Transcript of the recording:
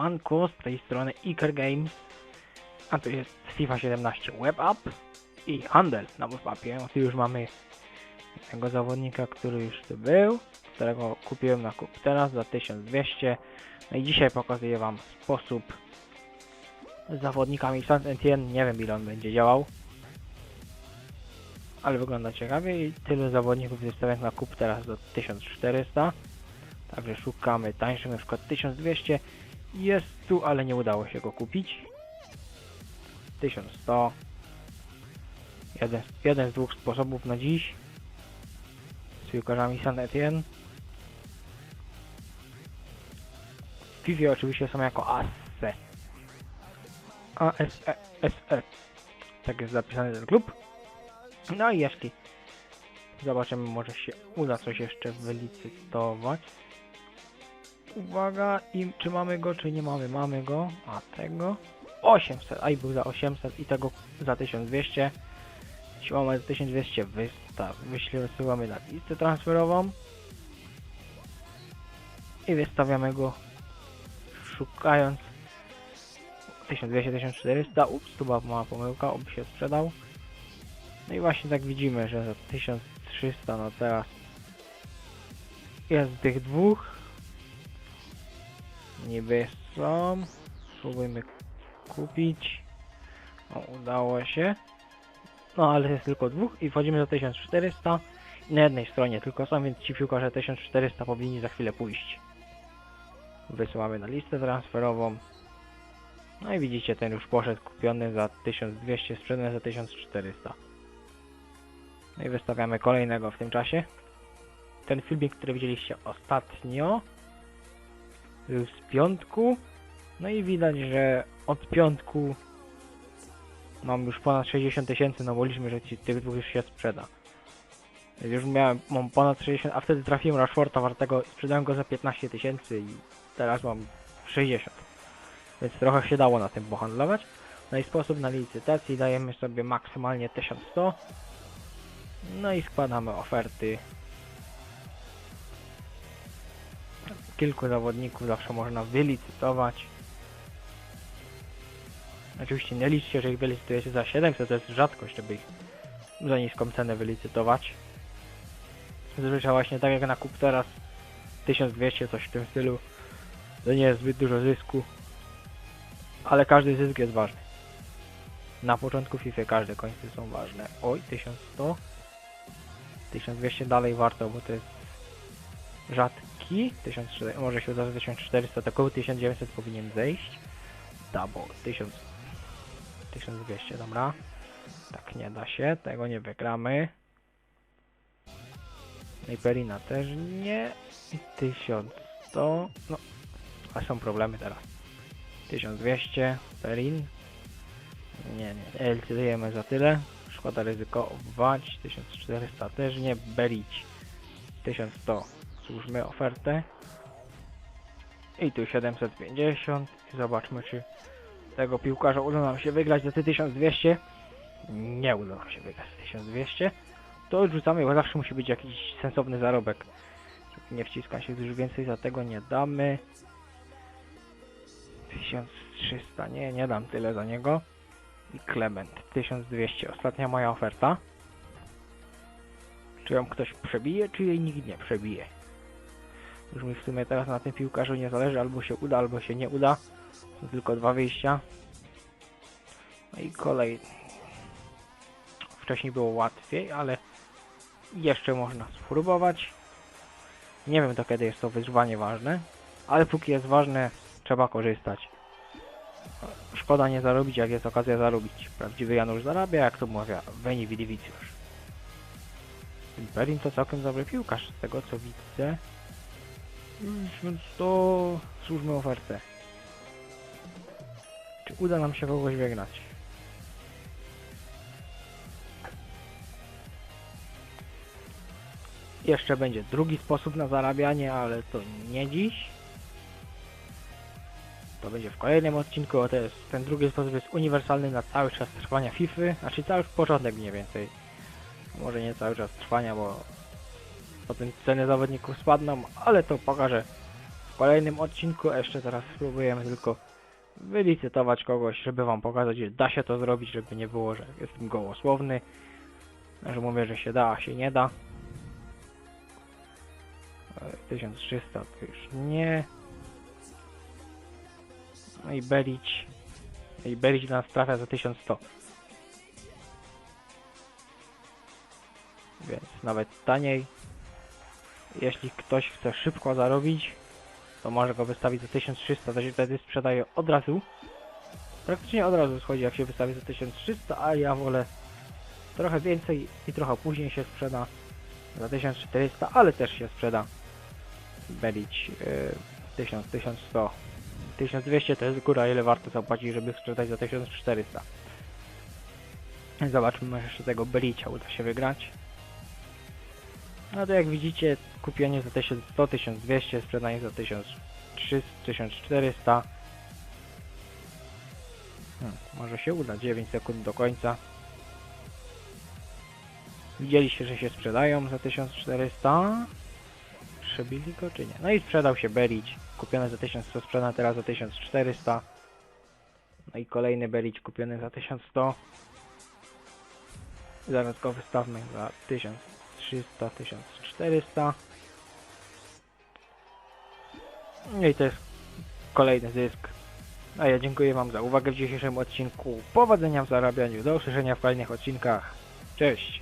Siemanko, z tej strony Iker Games, a to jest FIFA 17 Web App i handel na. O, tu już mamy tego zawodnika, który już tu był, którego kupiłem na kup teraz za 1200. No i dzisiaj pokazuję Wam sposób z zawodnikami Saint Etienne. Nie wiem ile on będzie działał, ale wygląda ciekawie i tylu zawodników wystawiam na kup teraz za 1400. Także szukamy tańszych, na przykład 1200. Jest tu, ale nie udało się go kupić. 1100. Jeden, jeden z dwóch sposobów na dziś. Z piłkarzami Saint Etienne. W FIFA oczywiście są jako ASE. ASE. SE. Tak jest zapisany ten klub. No i jeśli zobaczymy, może się uda coś jeszcze wylicytować. Uwaga, i czy mamy go, czy nie mamy? Mamy go, a tego 800, a i był za 800 i tego za 1200. Siłamy za 1200 wystaw, wysyłamy na listę transferową i wystawiamy go szukając 1200, 1400, ups, tu była mała pomyłka, oby się sprzedał. No i właśnie tak widzimy, że za 1300, no teraz jest tych dwóch. Niby są. Spróbujmy kupić. O, udało się. No ale jest tylko dwóch i wchodzimy do 1400. I na jednej stronie tylko są, więc ci piłkarze 1400 powinni za chwilę pójść. Wysyłamy na listę transferową. No i widzicie, ten już poszedł kupiony za 1200, sprzedany za 1400. No i wystawiamy kolejnego w tym czasie. Ten filmik, który widzieliście ostatnio, z piątku. No i widać, że od piątku mam już ponad 60 tysięcy, no bo liczmy, że ci, tych dwóch już się sprzeda. Więc Już miałem, mam ponad 60, a wtedy trafiłem Rashforda wartego, sprzedałem go za 15 tysięcy i teraz mam 60. Więc trochę się dało na tym pohandlować. No i sposób na licytacji dajemy sobie maksymalnie 1100. No i składamy oferty. Kilku zawodników zawsze można wylicytować. Oczywiście nie liczcie, że ich wylicytujecie za 700, to jest rzadkość, żeby ich za niską cenę wylicytować. Zazwyczaj właśnie tak jak na kup teraz 1200, coś w tym stylu. To nie jest zbyt dużo zysku. Ale każdy zysk jest ważny. Na początku FIFA każde końce są ważne. Oj, 1100. 1200 dalej warto, bo to jest rzadki. 1400, może się uda, że 1400, to koło 1900 powinien zejść. Double 1000, 1200, dobra. Tak nie da się, tego nie wygramy. No i Perina też nie. I 1100, no, a są problemy teraz. 1200, Perin. Nie, nie, licytujemy za tyle. Szkoda ryzykować. 1400 też nie. Berić. 1100. Służmy ofertę. I tu 750. I zobaczmy, czy tego piłkarza uda nam się wygrać za te 1200. Nie uda nam się wygrać za 1200. To odrzucamy, bo zawsze musi być jakiś sensowny zarobek. Nie wciska się już więcej za tego nie damy. 1300, nie, nie dam tyle za niego. I Clement, 1200, ostatnia moja oferta. Czy ją ktoś przebije, czy jej nikt nie przebije? Już mi w sumie teraz na tym piłkarzu nie zależy, albo się uda, albo się nie uda. Są tylko dwa wyjścia. No i kolej. Wcześniej było łatwiej, ale jeszcze można spróbować. Nie wiem do kiedy jest to wyzwanie ważne, ale póki jest ważne, trzeba korzystać. Szkoda nie zarobić, jak jest okazja zarobić. Prawdziwy Janusz zarabia, jak to mówię, Veni Vidi Vicius. Berin to całkiem dobry piłkarz, z tego co widzę. Mm, Więc to służmy ofertę. Czy uda nam się kogoś wygnać? Jeszcze będzie drugi sposób na zarabianie, ale to nie dziś. To będzie w kolejnym odcinku, to jest, ten drugi sposób jest uniwersalny na cały czas trwania FIFA, znaczy cały początek mniej więcej. Może nie cały czas trwania, bo potem ceny zawodników spadną, ale to pokażę w kolejnym odcinku. Jeszcze teraz spróbujemy tylko wylicytować kogoś, żeby wam pokazać, że da się to zrobić, żeby nie było, że jestem gołosłowny. Że mówię, że się da, a się nie da. E, 1300 to już nie. No i Belić. I Belić nas trafia za 1100. Więc nawet taniej. Jeśli ktoś chce szybko zarobić, to może go wystawić za 1300, to się wtedy sprzedaje od razu. Praktycznie od razu schodzi jak się wystawi za 1300, a ja wolę trochę więcej i trochę później się sprzeda za 1400, ale też się sprzeda Belić yy, 1000, 1100, 1200 to jest góra, ile warto zapłacić, żeby sprzedać za 1400. Zobaczmy, może jeszcze tego Belicia uda się wygrać. No to jak widzicie, kupienie za 1100, 1200, sprzedanie za 1300, 1400. Hmm, może się uda, 9 sekund do końca. Widzieliście, że się sprzedają za 1400. Przebili go czy nie? No i sprzedał się Belić, kupiony za 1100, sprzedany teraz za 1400. No i kolejny Belić kupiony za 1100. Zaraz go wystawmy za 1300, 1400. No i to jest kolejny zysk. A ja dziękuję Wam za uwagę w dzisiejszym odcinku. Powodzenia w zarabianiu. Do usłyszenia w kolejnych odcinkach. Cześć!